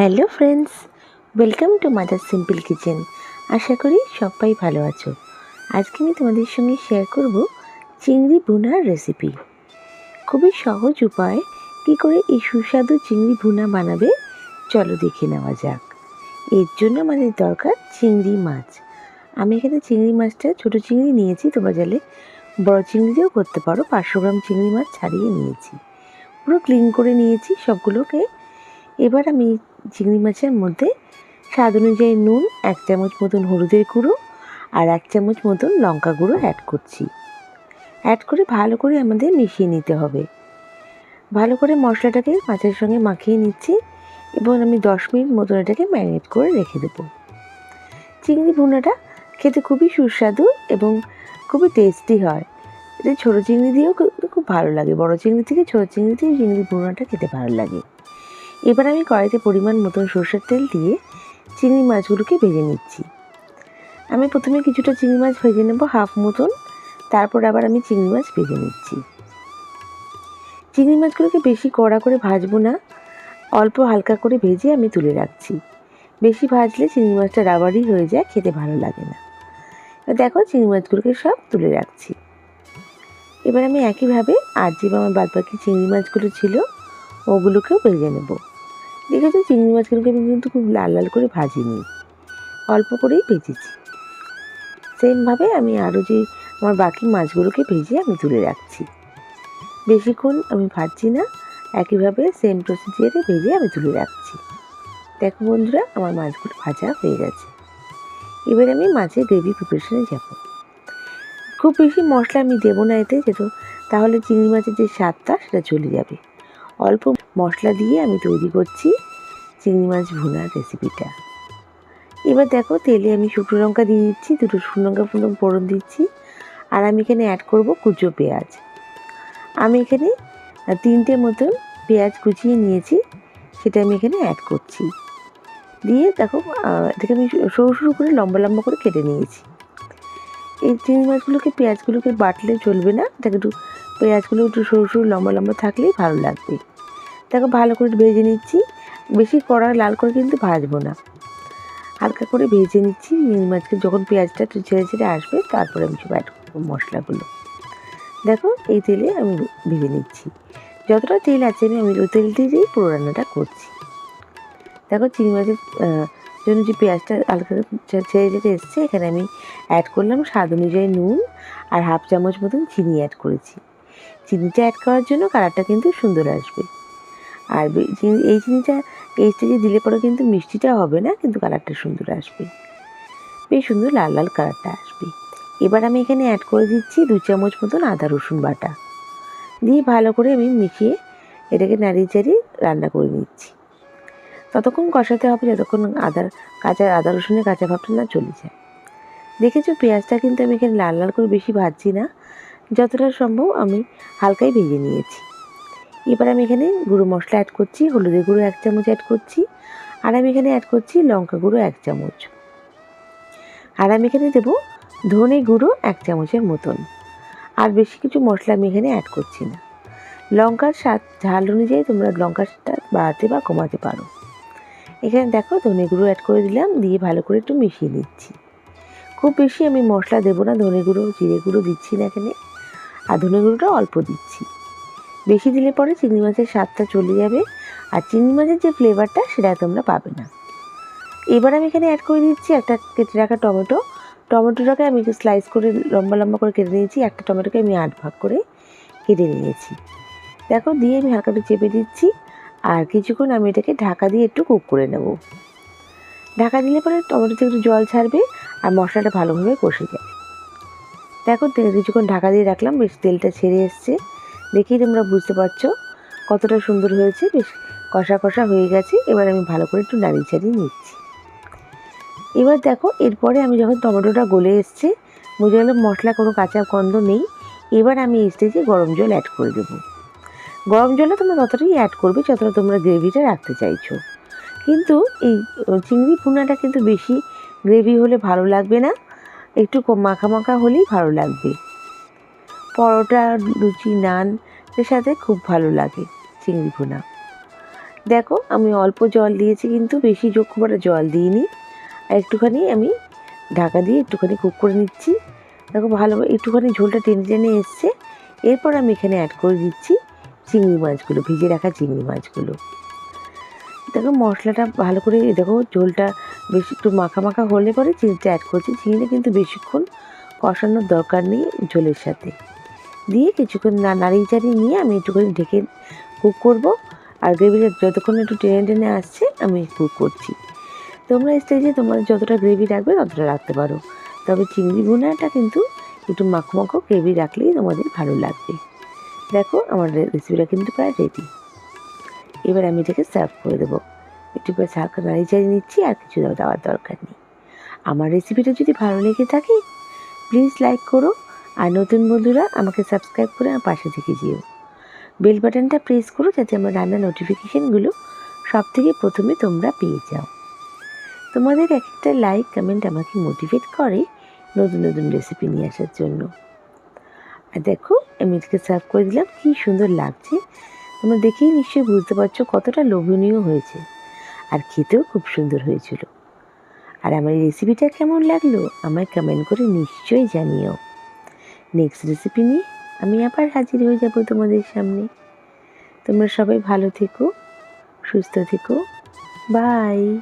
Hello friends, welcome to Mother Simple Kitchen. আশা করি সবাই ভালো আছো। আজকে আমি তোমাদের সঙ্গে শেয়ার করব চিংড়ি ভুনার রেসিপি খুবই সহজ উপায় কী করে এই সুস্বাদু চিংড়ি ভুনা বানাবে, চলো দেখে নেওয়া যাক। এর জন্য আমাদের দরকার চিংড়ি মাছ। আমি এখানে চিংড়ি মাছটা, ছোটো চিংড়ি নিয়েছি, তোমরা জালে বড় চিংড়ি দিয়েও করতে পারো। পাঁচশো গ্রাম চিংড়ি মাছ ছাড়িয়ে নিয়েছি। পুরো ক্লিন করে নিয়েছি সবগুলোকে। এবার আমি চিংড়ি মাছের মধ্যে স্বাদ অনুযায়ী নুন, এক চামচ মতন হলুদের গুঁড়ো আর এক চামচ মতন লঙ্কা গুঁড়ো অ্যাড করছি। অ্যাড করে ভালো করে আমাদের মিশিয়ে নিতে হবে। ভালো করে মশলাটাকে মাছের সঙ্গে মাখিয়ে নিচ্ছি এবং আমি দশ মিনিট মতন এটাকে ম্যারিনেট করে রেখে দেবো। চিংড়ি ভুনাটা খেতে খুবই সুস্বাদু এবং খুবই টেস্টি হয়। এটা ছোটো চিংড়ি দিয়েও খুব ভালো লাগে। বড় চিংড়ি থেকে ছোটো চিংড়ি দিয়ে চিংড়ি ভুনাটা খেতে ভালো লাগে। এবার আমি কড়াইতে পরিমাণ মতন সর্ষের তেল দিয়ে চিংড়ি মাছগুলোকে ভেজে নিচ্ছি। আমি প্রথমে কিছুটা চিংড়ি মাছ ভেজে নেব হাফ মতন, তারপর আবার আমি চিংড়ি মাছ ভেজে নিচ্ছি। চিংড়ি মাছগুলোকে বেশি কড়া করে ভাজবো না, অল্প হালকা করে ভেজে আমি তুলে রাখছি। বেশি ভাজলে চিংড়ি মাছটা রাবারই হয়ে যায়, খেতে ভালো লাগে না। দেখো চিংড়ি মাছগুলোকে সব তুলে রাখছি। এবার আমি একইভাবে আর যে আমার বাদবাকি চিংড়ি মাছগুলো ছিল ওগুলোকেও ভেজে নেব। দেখেছ চিংড়ি মাছগুলোকে আমি কিন্তু খুব লাল লাল করে ভাজিনি। অল্প করেই ভেজেছি। সেমভাবে আমি আরও যে আমার বাকি মাছগুলোকে ভেজে আমি তুলে রাখছি। বেশিক্ষণ আমি ভাজছি না, একইভাবে সেম প্রসিজিয়ারে ভেজে আমি তুলে রাখছি। দেখো বন্ধুরা, আমার মাছগুলো ভাজা হয়ে গেছে। এবার আমি মাছের গ্রেভি প্রিপারেশনে যাব। খুব বেশি মশলা আমি দেবো না এতে, যেহেতু তাহলে চিংড়ি মাছের যে স্বাদটা সেটা চলে যাবে। অল্প মশলা দিয়ে আমি তৈরি করছি চিংড়ি মাছ ভুনার রেসিপিটা এবার দেখো তেলে আমি শুকনো লঙ্কা দিয়ে দিচ্ছি, দুটো শুকনো লঙ্কা ফুটন ফোড়ন দিচ্ছি, আর আমি এখানে অ্যাড করব কুচো পেঁয়াজ। আমি এখানে তিনটে মতন পেঁয়াজ কুচিয়ে নিয়েছি, সেটা আমি এখানে অ্যাড করছি। দিয়ে দেখো এটাকে আমি সরু সরু করে লম্বা লম্বা করে কেটে নিয়েছি। এই চিংড়ি মাছগুলোকে, পেঁয়াজগুলোকে বাটলে চলবে না, এটাকে একটু, পেঁয়াজগুলো একটু সরু সরু লম্বা লম্বা থাকলেই ভালো লাগবে। দেখো ভালো করে ভেজে নিচ্ছি। বেশি কড়া লাল করে কিন্তু ভাজবো না। হালকা করে ভেজে নিচ্ছি। চিংড়ি মাছকে যখন পেঁয়াজটা একটু ছেড়ে ছেড়ে আসবে, তারপরে আমি সব অ্যাড করব মশলাগুলো। দেখো, এই তেলে আমি ভেজে নিচ্ছি। যতটা তেল আছে, আমি আমি ওই তেল দিয়েই পুরো রান্নাটা করছি। দেখো, চিংড়ি মাছের জন্য যে পেঁয়াজটা হালকা ছেড়ে ছেড়ে এসছে, এখানে আমি অ্যাড করলাম স্বাদ অনুযায়ী নুন আর হাফ চামচ মতন চিনি অ্যাড করেছি। চিনিটা অ্যাড করার জন্য কালারটা কিন্তু সুন্দর আসবে। আর এই চিনিটা এই স্টেজে দিলে পরে কিন্তু মিষ্টিটা হবে না, কিন্তু কালারটা সুন্দর আসবে। বেশ সুন্দর লাল লাল কালারটা আসবে। এবার আমি এখানে অ্যাড করে দিচ্ছি দু চামচ মতন আদা, রসুন বাটা। দিয়ে ভালো করে আমি মিশিয়ে এটাকে নাড়িয়ে চাড়িয়ে রান্না করে নিচ্ছি। ততক্ষণ কষাতে হবে, যতক্ষণ আদার কাঁচা, আদা, রসুনের কাঁচা ভাবটা না চলে যায়। দেখেছ পেঁয়াজটা কিন্তু আমি এখানে লাল লাল করে বেশি ভাজছি না। যতটা সম্ভব আমি হালকাই ভেজে নিয়েছি। এবার আমি এখানে গুঁড়ো মশলা অ্যাড করছি, হলুদের গুঁড়ো এক চামচ অ্যাড করছি, আর আমি এখানে অ্যাড করছি লঙ্কা গুঁড়ো এক চামচ। আর আমি এখানে দেবো ধনে গুঁড়ো এক চামচের মতন। আর বেশি কিছু মশলা আমি এখানে অ্যাড করছি না। লঙ্কার স্বাদ, ঝাল অনুযায়ী তোমরা লঙ্কাটা বাড়াতে বা কমাতে পারো। এখানে দেখো ধনে গুঁড়ো অ্যাড করে দিলাম, দিয়ে ভালো করে একটু মিশিয়ে নিচ্ছি। খুব বেশি আমি মশলা দেবো না, ধনে গুঁড়ো, জিরে গুঁড়ো দিচ্ছি না এখানে। আর ধনে গুঁড়োটা অল্প দিচ্ছি। বেশি দিলে পরে চিংড়ি মাছের স্বাদটা চলে যাবে আর চিংড়ি মাছের যে ফ্লেভারটা সেটা তোমরা পাবে না। এবার আমি এখানে অ্যাড করে দিচ্ছি একটা কেটে রাখা টমেটো। টমেটোটাকে আমি একটু স্লাইস করে লম্বা লম্বা করে কেটে নিয়েছি। একটা টমেটোকে আমি আট ভাগ করে কেটে নিয়েছি। দেখো দিয়ে আমি হালকা একটু চেপে দিচ্ছি আর কিছুক্ষণ আমি এটাকে ঢাকা দিয়ে একটু কুক করে নেব। ঢাকা দিলে পরে টমেটোতে একটু জল ছাড়বে আর মশলাটা ভালোভাবে কষে যাবে। দেখো কিছুক্ষণ ঢাকা দিয়ে রাখলাম, বেশ তেলটা ছেড়ে এসছে। দেখেই তোমরা বুঝতে পারছ কতটা সুন্দর হয়েছে। বেশ কষা কষা হয়ে গেছে। এবার আমি ভালো করে একটু নাড়িয়ে চাড়িয়ে নিচ্ছি। এবার দেখো, এরপরে আমি যখন টমেটোটা গলে এসছে, বুঝে গেলাম মশলা কোনো কাঁচা গন্ধ নেই। এবার আমি এই স্টেজে গরম জল অ্যাড করে দেবো। গরম জলে তোমরা ততটাই অ্যাড করবে যতটা তোমরা গ্রেভিটা রাখতে চাইছো। কিন্তু এই চিংড়ি ভুনাটা কিন্তু বেশি গ্রেভি হলে ভালো লাগবে না। একটু মাখা মাখা হলেই ভালো লাগবে। পরোটা, লুচি, নান, এর সাথে খুব ভালো লাগে চিংড়ি ভুনা। দেখো, আমি অল্প জল দিয়েছি কিন্তু বেশি যোগ একটা জল দিইনি। আর একটুখানি আমি ঢাকা দিয়ে একটুখানি কুক করে নিচ্ছি। দেখো, ভালো একটুখানি ঝোলটা টেনে টেনে এসছে। এরপর আমি এখানে অ্যাড করে দিচ্ছি চিংড়ি মাছগুলো, ভিজে রাখা চিংড়ি মাছগুলো। দেখো, মশলাটা ভালো করে, দেখো, ঝোলটা বেশি একটু মাখা মাখা হলে পরে চিংড়িটা অ্যাড করছি। চিংড়িটা কিন্তু বেশিক্ষণ কষানোর দরকার নেই ঝোলের সাথে। দিয়ে কিছুক্ষণ না নাড়িয়ে চাড়িয়ে নিয়ে আমি একটুখানি ঢেকে কুক করব। আর গ্রেভিটা যতক্ষণ একটু টেনে টেনে আসছে, আমি কুক করছি। তোমরা স্টেজে তোমাদের যতটা গ্রেভি রাখবে ততটা রাখতে পারো। তবে চিংড়ি ভুনাটা কিন্তু একটু মাখো মাখো গ্রেভি রাখলেই তোমাদের ভালো লাগবে। দেখো আমার রেসিপিটা কিন্তু প্রায় রেডি এবার আমি এটাকে সার্ভ করে দেবো। একটু করে হালকা নাড়ি চাড়িয়ে নিচ্ছি, আর কিছু দেওয়ার দরকার নেই। আমার রেসিপিটা যদি ভালো লেগে থাকে প্লিজ লাইক করো। আর নতুন বন্ধুরা, আমাকে সাবস্ক্রাইব করে আমার পাশে থেকে যেও। বেল বাটনটা প্রেস করো যাতে আমার রান্নার নোটিফিকেশানগুলো সব থেকে প্রথমে তোমরা পেয়ে যাও। তোমাদের এক একটা লাইক কমেন্ট আমাকে মোটিভেট করে নতুন নতুন রেসিপি নিয়ে আসার জন্য। আর দেখো, আমি এটাকে সার্ভ করে দিলাম, কী সুন্দর লাগছে। তোমরা দেখেই নিশ্চয়ই বুঝতে পারছ কতটা লোভনীয় হয়েছে আর খেতেও খুব সুন্দর হয়েছিল। আর আমার এই রেসিপিটা কেমন লাগল, আমায় কমেন্ট করে নিশ্চয়ই জানিও। নেক্সট রেসিপি নিয়ে আমি আবার হাজির হয়ে যাব তোমাদের সামনে। তোমরা সবাই ভালো থেকো, সুস্থ থেকো। বাই